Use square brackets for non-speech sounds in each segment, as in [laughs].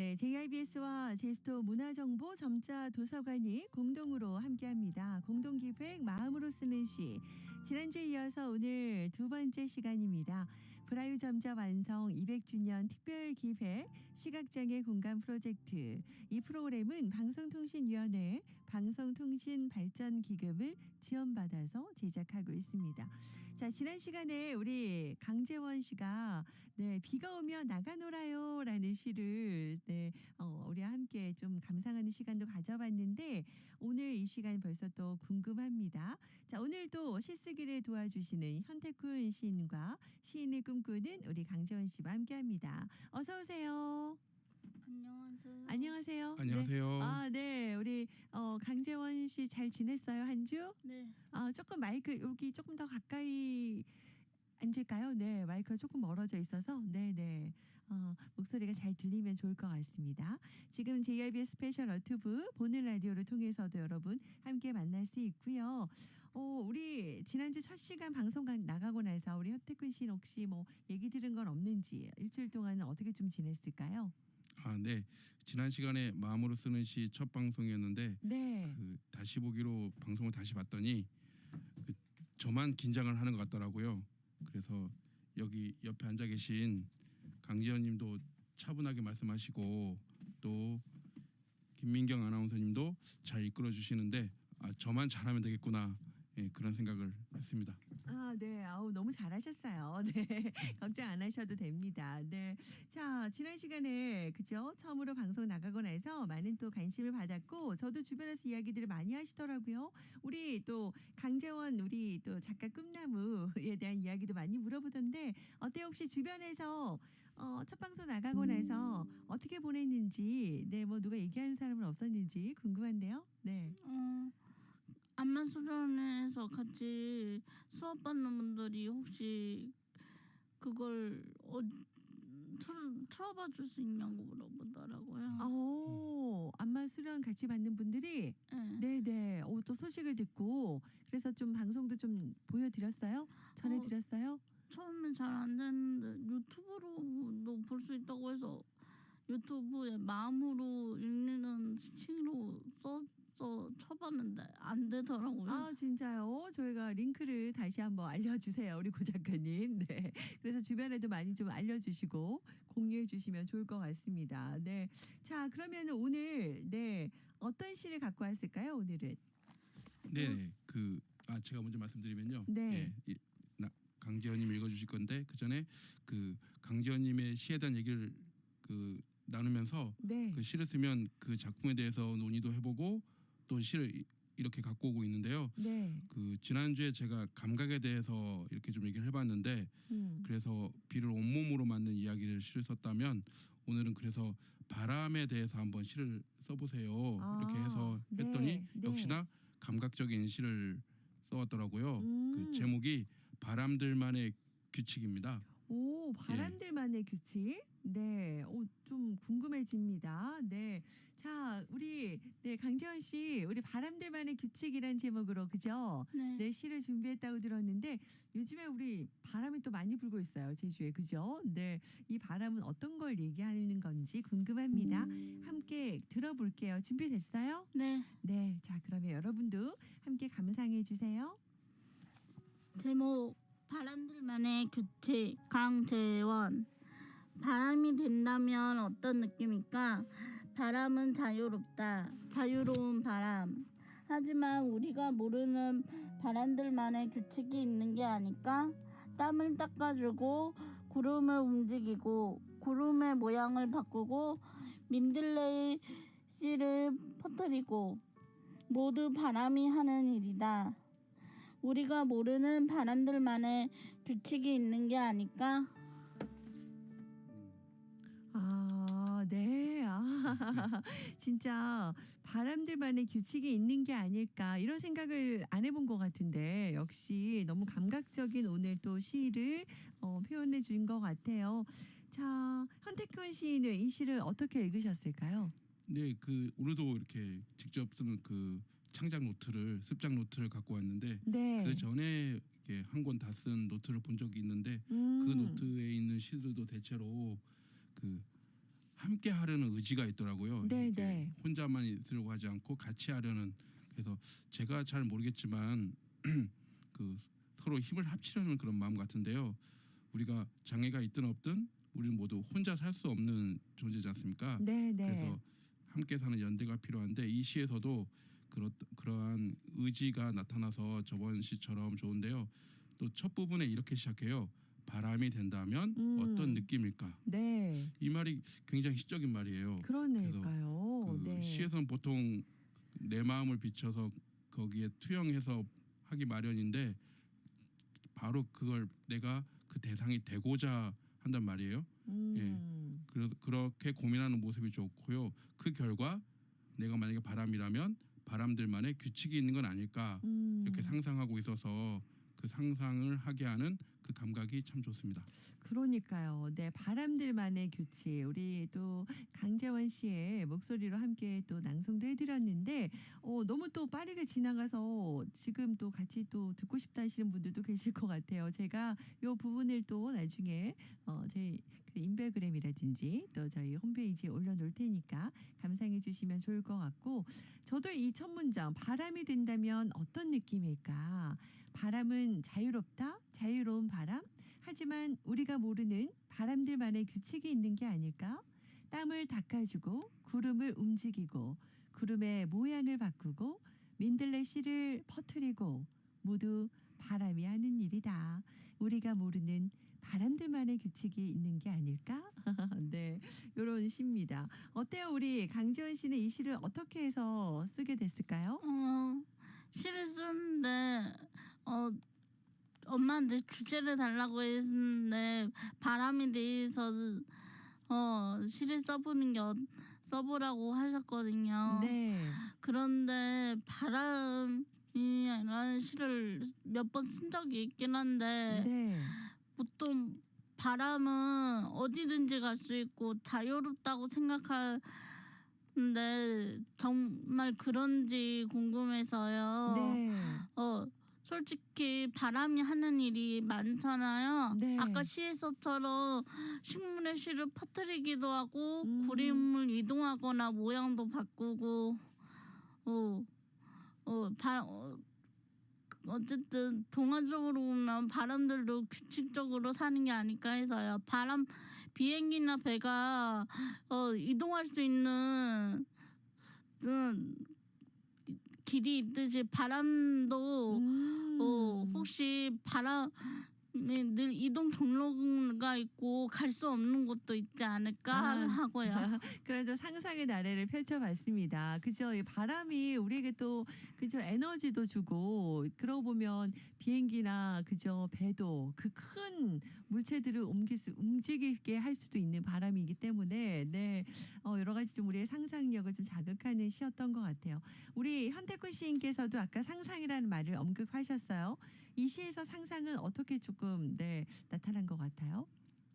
네, JIBS와 제스토 문화정보 점자 도서관이 공동으로 함께합니다. 공동기획 마음으로 쓰는 시. 지난주에 이어서 오늘 두 번째 시간입니다. 브라유 점자 완성 200주년 특별 기획 시각장애 공간 프로젝트. 이 프로그램은 방송통신위원회 방송통신발전기금을 지원받아서 제작하고 있습니다. 자, 지난 시간에 우리 강재원 씨가 네, 비가 오면 나가 놀아요라는 시를 네, 어, 우리와 함께 좀 감상하는 시간도 가져봤는데 오늘 이 시간 벌써 또 궁금합니다. 자, 오늘도 시쓰기를 도와주시는 현태쿤 시인과 시인을 꿈꾸는 우리 강재원 씨와 함께 합니다. 어서 오세요. 안녕하세요. 안녕하세요. 안녕하세요. 네. 아, 네. 우리 어, 강재원 씨 잘 지냈어요 한 주? 네. 아, 조금 마이크 여기 조금 더 가까이 앉을까요? 네, 마이크가 조금 멀어져 있어서 네, 네. 어, 목소리가 잘 들리면 좋을 것 같습니다. 지금 JIBS 스페셜 너튜브 보는 라디오를 통해서도 여러분 함께 만날 수 있고요. 어, 우리 지난주 첫 시간 방송 가- 나가고 나서 우리 현태근 씨는 혹시 뭐 얘기 들은 건 없는지 일주일 동안은 어떻게 좀 지냈을까요? 아, 네. 지난 시간에 마음으로 쓰는 시 첫 방송이었는데 네. 그 다시 보기로 방송을 다시 봤더니 그 저만 긴장을 하는 것 같더라고요. 그래서 여기 옆에 앉아 계신 강지현님도 차분하게 말씀하시고 또 김민경 아나운서님도 잘 이끌어 주시는데 아, 저만 잘하면 되겠구나 예, 그런 생각을 했습니다. 아, 네. 아우, 너무 잘하셨어요. [laughs] 네. 걱정 안 하셔도 됩니다. 네. 자, 지난 시간에, 그죠? 처음으로 방송 나가고 나서 많은 또 관심을 받았고, 저도 주변에서 이야기들을 많이 하시더라고요. 우리 또 강재원, 우리 또 작가 꿈나무에 대한 이야기도 많이 물어보던데, 어때요? 혹시 주변에서 어, 첫 방송 나가고 나서 어떻게 보냈는지, 네, 뭐 누가 얘기하는 사람은 없었는지 궁금한데요. 네. 어, 안마 수련회에서 같이 수업 받는 분들이 혹시 그걸 어, 틀, 틀어봐 줄 수 있냐고 물어보더라고요. 오, 안마 수련 같이 받는 분들이 네. 네네. 오, 또 소식을 듣고 그래서 좀 방송도 좀 보여드렸어요? 전해드렸어요? 처음엔 잘 안 됐는데 유튜브로도 볼 수 있다고 해서 유튜브에 마음으로 읽는 시로 써 서 쳐봤는데 안 되더라고요. 아 진짜요? 저희가 링크를 다시 한번 알려주세요, 우리 고 작가님. 네. 그래서 주변에도 많이 좀 알려주시고 공유해주시면 좋을 것 같습니다. 네. 자 그러면 오늘 네 어떤 시를 갖고 왔을까요? 오늘은 네, 그 아 제가 먼저 말씀드리면요. 네. 예, 강지현님 읽어주실 건데 그 전에 그 강지현님의 시에 대한 얘기를 그 나누면서 네. 그 시를 쓰면 그 작품에 대해서 논의도 해보고 또 시를 이- 이렇게 갖고 오고 있는데요. 네. 그 지난주에 제가 감각에 대해서 이렇게 좀 얘기를 해봤는데 음. 그래서 비를 온몸으로 맞는 이야기를 시를 썼다면 오늘은 그래서 바람에 대해서 한번 시를 써보세요 이렇게 아, 해서 네, 했더니 네. 역시나 감각적인 시를 써왔더라고요. 음. 그 제목이 바람들만의 규칙입니다. 오, 바람들만의 규칙. 네, 오, 좀 궁금해집니다. 네, 자, 우리 네 강재원 씨, 우리 바람들만의 규칙이란 제목으로 그죠? 네. 네, 시를 준비했다고 들었는데 요즘에 우리 바람이 또 많이 불고 있어요, 제주에 그죠? 네, 이 바람은 어떤 걸 얘기하는 건지 궁금합니다. 함께 들어볼게요. 준비됐어요? 네. 네, 자, 그러면 여러분도 함께 감상해 주세요. 제목 바람들만의 규칙 강재원 바람이 된다면 어떤 느낌일까? 바람은 자유롭다. 자유로운 바람. 하지만 우리가 모르는 바람들만의 규칙이 있는 게 아닐까? 땀을 닦아주고 구름을 움직이고 구름의 모양을 바꾸고 민들레이 씨를 퍼뜨리고 모두 바람이 하는 일이다. 우리가 모르는 바람들만의 규칙이 있는 게 아닐까? [laughs] 진짜 바람들만의 규칙이 있는 게 아닐까 이런 생각을 안 해본 것 같은데 역시 너무 감각적인 오늘 또 시를 어, 표현해 준 것 같아요. 자, 현태권 시인은 이 시를 어떻게 읽으셨을까요? 네, 그 오늘도 이렇게 직접 쓰는 그 창작 노트를 습작 노트를 갖고 왔는데 네. 그 전에 한 권 다 쓴 노트를 본 적이 있는데 음. 그 노트에 있는 시들도 대체로 그 함께 하려는 의지가 있더라고요. 네, 네. 혼자만 있으려고 하지 않고 같이 하려는 그래서 제가 잘 모르겠지만 [clears throat] 그 서로 힘을 합치려는 그런 마음 같은데요. 우리가 장애가 있든 없든 우리는 모두 혼자 살 수 없는 존재지 않습니까? 네, 네. 그래서 함께 사는 연대가 필요한데 이 시에서도 그렇, 그러한 의지가 나타나서 저번 시처럼 좋은데요. 또 첫 부분에 이렇게 시작해요. 바람이 된다면 음. 어떤 느낌일까? 네. 이 말이 굉장히 시적인 말이에요. 그러니까요. 그 네. 시에서는 보통 내 마음을 비춰서 거기에 투영해서 하기 마련인데 바로 그걸 내가 그 대상이 되고자 한단 말이에요. 음. 그래, 그렇게 고민하는 모습이 좋고요. 그 결과 내가 만약에 바람이라면 바람들만의 규칙이 있는 건 아닐까 음. 이렇게 상상하고 있어서 그 상상을 하게 하는 그 감각이 참 좋습니다. 그러니까요. 네, 바람들만의 규칙. 우리 또 강재원 씨의 목소리로 함께 또 낭송도 해드렸는데, 어, 너무 또 빠르게 지나가서 지금 또 같이 또 듣고 싶다 하시는 분들도 계실 것 같아요. 제가 요 부분을 또 나중에 어, 제그 인별그램이라든지 또 저희 홈페이지에 올려놓을 테니까 감상해 주시면 좋을 것 같고, 저도 이 첫 문장 바람이 된다면 어떤 느낌일까? 바람은 자유롭다, 자유로운 바람. 하지만 우리가 모르는 바람들만의 규칙이 있는 게 아닐까? 땀을 닦아주고 구름을 움직이고 구름의 모양을 바꾸고 민들레 씨를 퍼뜨리고 모두 바람이 하는 일이다. 우리가 모르는 바람들만의 규칙이 있는 게 아닐까? [laughs] 네, 이런 시입니다. 어때요, 우리 강지원 씨는 이 시를 어떻게 해서 쓰게 됐을까요? 어, 시를 쓰는데 어 엄마한테 주제를 달라고 했는데 바람에 대해서 어 시를 써보는 게 어- 써보라고 하셨거든요. 네, 그런데 바람이라는 시를 몇 번 쓴 적이 있긴 한데 네, 보통 바람은 어디든지 갈 수 있고 자유롭다고 생각하는데 정말 그런지 궁금해서요. 네, 어 솔직히 바람이 하는 일이 많잖아요. 네. 아까 시에서처럼 식물의 씨를 퍼뜨리기도 하고 음. 구름을 이동하거나 모양도 바꾸고 어, 어, 바, 어, 어쨌든 동화적으로 보면 바람들도 규칙적으로 사는 게 아닐까 해서요. 바람 비행기나 배가 어, 이동할 수 있는 음, 길이 있듯이 바람도 음. 어, 혹시 바람 에늘 이동 경로가 있고 갈 수 없는 곳도 있지 않을까 아. 하고요. [laughs] 좀 상상의 나래를 펼쳐봤습니다. 그죠? 이 바람이 우리에게 또 그죠 에너지도 주고 그러고 보면 비행기나 그죠 배도 그 큰 물체들을 옮길 수 움직이게 할 수도 있는 바람이기 때문에 네 어, 여러 가지 좀 우리의 상상력을 좀 자극하는 시였던 것 같아요. 우리 현태권 시인께서도 아까 상상이라는 말을 언급하셨어요. 이 시에서 상상은 어떻게 조금 네 나타난 것 같아요?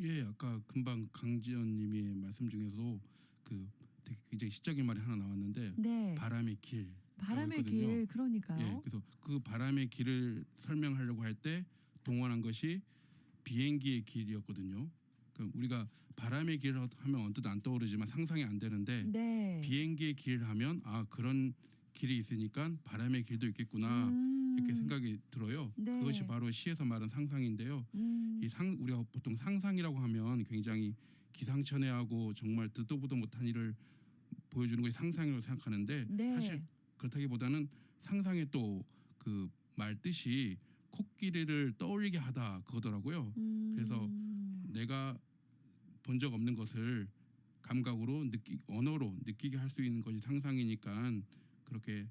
예, 아까 금방 강지연님의 말씀 중에서도 그 되게 굉장히 시적인 말이 하나 나왔는데 네 바람의 길. 바람의 있거든요. 길 그러니까요. 예, 그래서 그 바람의 길을 설명하려고 할 때 동원한 것이 비행기의 길이었거든요. 그러니까 우리가 바람의 길 하면 언뜻 안 떠오르지만 상상이 안 되는데 네. 비행기의 길 하면 아 그런 길이 있으니까 바람의 길도 있겠구나 음. 이렇게 생각이 들어요. 네. 그것이 바로 시에서 말한 상상인데요. 음. 이상 우리가 보통 상상이라고 하면 굉장히 기상천외하고 정말 듣도 보도 못한 일을 보여주는 것이 상상이라고 생각하는데 네. 사실 그렇다기보다는 상상의 또 그 말 뜻이 코끼리를 떠올리게 하다 그거더라고요. 음. 그래서 내가 본 적 없는 것을 감각으로 느끼 언어로 느끼게 할 수 있는 것이 상상이니까 그렇게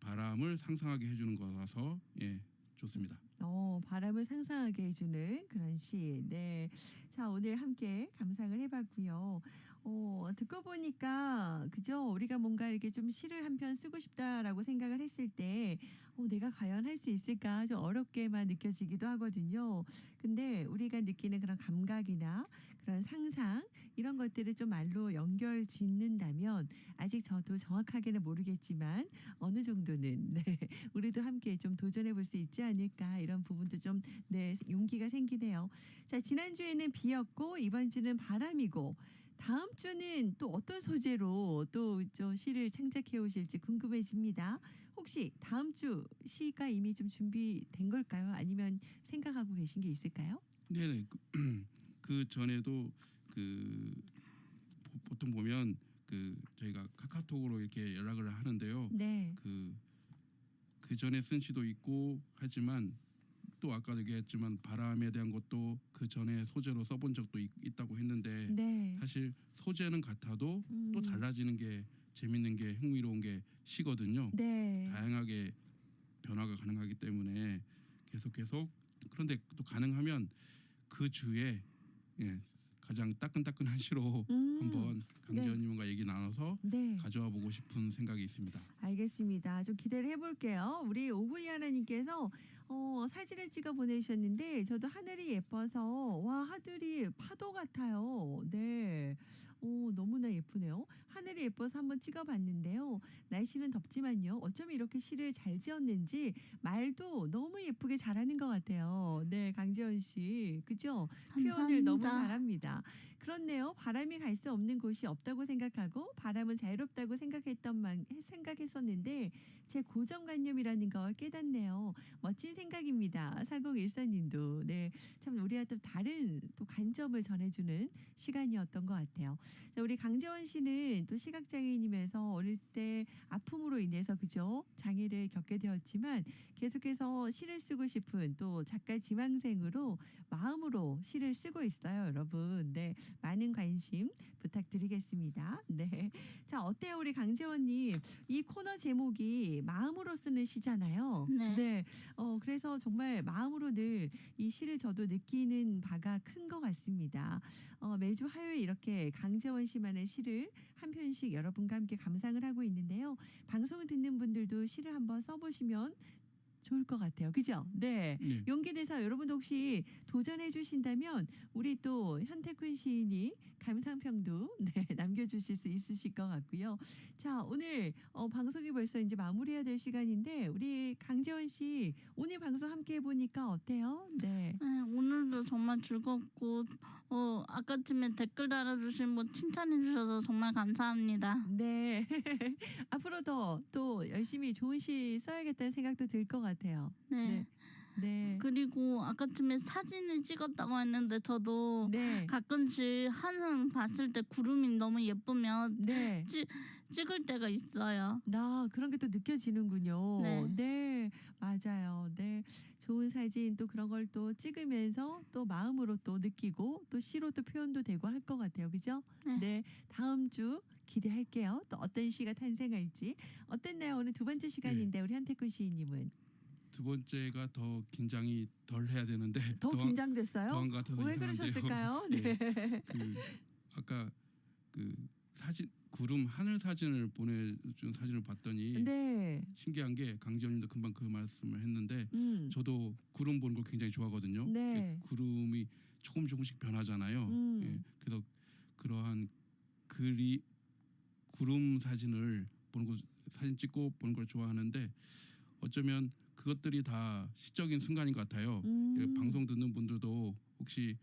바람을 상상하게 해주는 거라서 예 좋습니다. 어, 바람을 상상하게 해주는 그런 시. 네. 자, 오늘 함께 감상을 해봤고요. 어, 듣고 보니까, 그죠? 우리가 뭔가 이렇게 좀 시를 한 편 쓰고 싶다라고 생각을 했을 때, 어, 내가 과연 할 수 있을까? 좀 어렵게만 느껴지기도 하거든요. 근데 우리가 느끼는 그런 감각이나 그런 이런 것들을 좀 말로 연결 짓는다면, 아직 저도 정확하게는 모르겠지만, 어느 정도는, [laughs] 네. 우리도 함께 좀 도전해 볼 수 있지 않을까 이런 부분도 좀 네, 용기가 생기네요. 자, 지난주에는 비였고 이번 주는 바람이고 다음 주는 또 어떤 소재로 또 저 시를 창작해 오실지 궁금해집니다. 혹시 다음 주 시가 이미 좀 준비된 걸까요? 아니면 생각하고 계신 게 있을까요? 그, [clears throat] 그 전에도 그 보- 보통 보면 그 저희가 카카오톡으로 이렇게 연락을 하는데요. 네. 그, 그 전에 쓴 시도 있고 하지만 또 아까도 얘기했지만 바람에 대한 것도 그 전에 소재로 써본 적도 있, 있다고 했는데 네. 사실 소재는 같아도 또 음. 달라지는 게 재밌는 게 흥미로운 게 시거든요. 네. 다양하게 변화가 가능하기 때문에 계속 계속 그런데 또 가능하면 그 주에 예, 가장 따끈따끈한 시로 음. 한번 강지현님과 얘기 나눠서 네. 가져와 보고 싶은 생각이 있습니다. 알겠습니다. 좀 기대를 해볼게요. 우리 오구이 하나님께서 어, 사진을 찍어 보내주셨는데 저도 하늘이 예뻐서 와 하늘이 파도 같아요. 네. 오, 너무나 예쁘네요. 하늘이 예뻐서 한번 찍어봤는데요. 날씨는 덥지만요. 어쩌면 이렇게 시를 잘 지었는지 말도 너무 예쁘게 잘하는 것 같아요. 네, 강지원 씨, 그죠? 표현을 너무. 잘합니다. 그렇네요. 바람이 갈 수 없는 곳이 없다고 생각하고 바람은 자유롭다고 생각했던 만 생각했었는데 제 고정관념이라는 걸 깨닫네요. 멋진 생각입니다. 사공 일사님도 네, 참 우리와 또 다른 또 관점을 전해주는 시간이었던 것 같아요. 자, 우리 강재원 씨는 또 시각 장애인이면서 어릴 때 아픔으로 인해서 그죠 장애를 겪게 되었지만 계속해서 시를 쓰고 싶은 또 작가 지망생으로 마음으로 시를 쓰고 있어요, 여러분. 네, 많은 관심 부탁드리겠습니다. 네, 자 어때요, 우리 강재원님? 이 코너 제목이 마음으로 쓰는 시잖아요. 네. 어 그래서 정말 마음으로 늘 이 시를 저도 느끼는 바가 큰 것 같습니다. 어, 매주 화요일 이렇게 강재원 씨만의 시를 한 편씩 여러분과 함께 감상을 하고 있는데요. 방송을 듣는 분들도 시를 한번 써보시면 좋을 것 같아요. 그죠? 네. 네. 용기 내서 여러분도 혹시 도전해 주신다면 우리 또 현태쿤 시인이 감상평도 [laughs] 네, 남겨주실 수 있으실 것 같고요. 자 오늘 어, 방송이 벌써 이제 마무리해야 될 시간인데 우리 강재원 씨 오늘 방송 함께 해보니까 어때요? 네. 네, 오늘도 정말 즐겁고 어, 아까쯤에 댓글 달아주신 분 칭찬해 주셔서 정말 감사합니다. 네. [laughs] 앞으로도 또 열심히 좋은 시 써야겠다는 생각도 들 것 같아요. 네. 네. 네. 그리고 아까쯤에 사진을 찍었다고 했는데 저도 네. 가끔씩 하늘 봤을 때 구름이 너무 예쁘면 네. 찍을 때가 있어요. 나 그런 게 또 느껴지는군요. 네. 네, 맞아요. 네, 좋은 사진 또 그런 걸 또 찍으면서 또 마음으로 또 느끼고 또 시로 또 표현도 되고 할 것 같아요. 그죠? 네. 다음 주 기대할게요. 또 어떤 시가 탄생할지 어땠나요? 오늘 두 번째 시간인데 우리 현태쿤 시인님은 두 번째가 더 긴장이 덜 해야 되는데 더 더한- 긴장됐어요? 더한 것 같아서 왜 이상한데요. 그러셨을까요? 예. [laughs] 네. 그 아까 그 사진 구름 하늘 사진을 보내준 사진을 봤더니 네. 신기한 게 강지현님도 금방 그 말씀을 했는데 음. 저도 구름 보는 걸 굉장히 좋아하거든요. 네. 그 구름이 조금 조금씩 변하잖아요. 음. 예, 그래서 그러한 그리 구름 사진을 보는 거 사진 찍고 보는 걸 좋아하는데 어쩌면 그것들이 다 시적인 순간인 것 같아요. 음. 예, 방송 듣는 분들도 혹시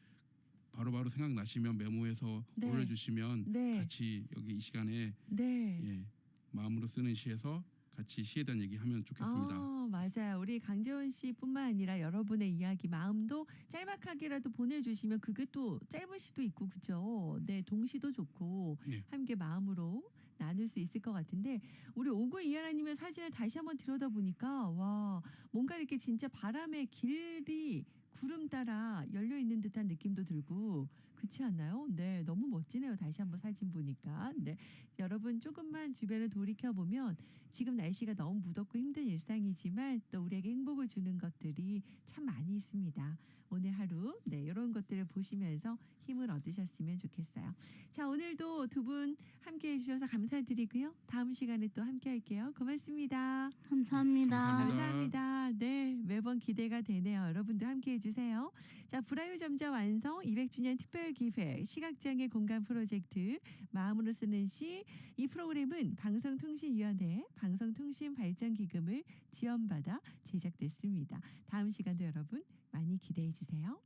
바로바로 생각나시면 메모해서 네. 올려주시면 네. 같이 여기 이 시간에 네. 예, 마음으로 쓰는 시에서 같이 시에 대한 얘기하면 좋겠습니다. 아, 맞아요. 우리 강재원 씨뿐만 아니라 여러분의 이야기, 마음도 짤막하게라도 보내주시면 그게 또 짧은 시도 있고 그죠? 네, 동시도 좋고 네. 함께 마음으로 나눌 수 있을 것 같은데 우리 오구 이하나님의 사진을 다시 한번 들여다 보니까 와 뭔가 이렇게 진짜 바람의 길이 구름 따라 열려 있는 듯한 느낌도 들고 그렇지 않나요? 네, 너무 멋지네요. 다시 한번 사진 보니까. 네, 여러분 조금만 주변을 돌이켜 보면 지금 날씨가 너무 무덥고 힘든 일상이지만 또 우리에게 행복을 주는 것들이 참 많이 있습니다. 오늘 하루 네 이런 것들을 보시면서 힘을 얻으셨으면 좋겠어요. 자 오늘도 두 분 함께 해 주셔서 감사드리고요. 다음 시간에 또 함께 할게요. 고맙습니다. 감사합니다. 감사합니다. 감사합니다. 네 매번 기대가 되네요. 여러분도 함께 해 주세요. 자 불화요 점자 완성 200주년 특별 기획 시각장애 공간 프로젝트 마음으로 쓰는 시 이 프로그램은 방송통신위원회 방송통신발전기금을 지원받아 제작됐습니다. 다음 시간도 여러분 많이 기대해 주세요.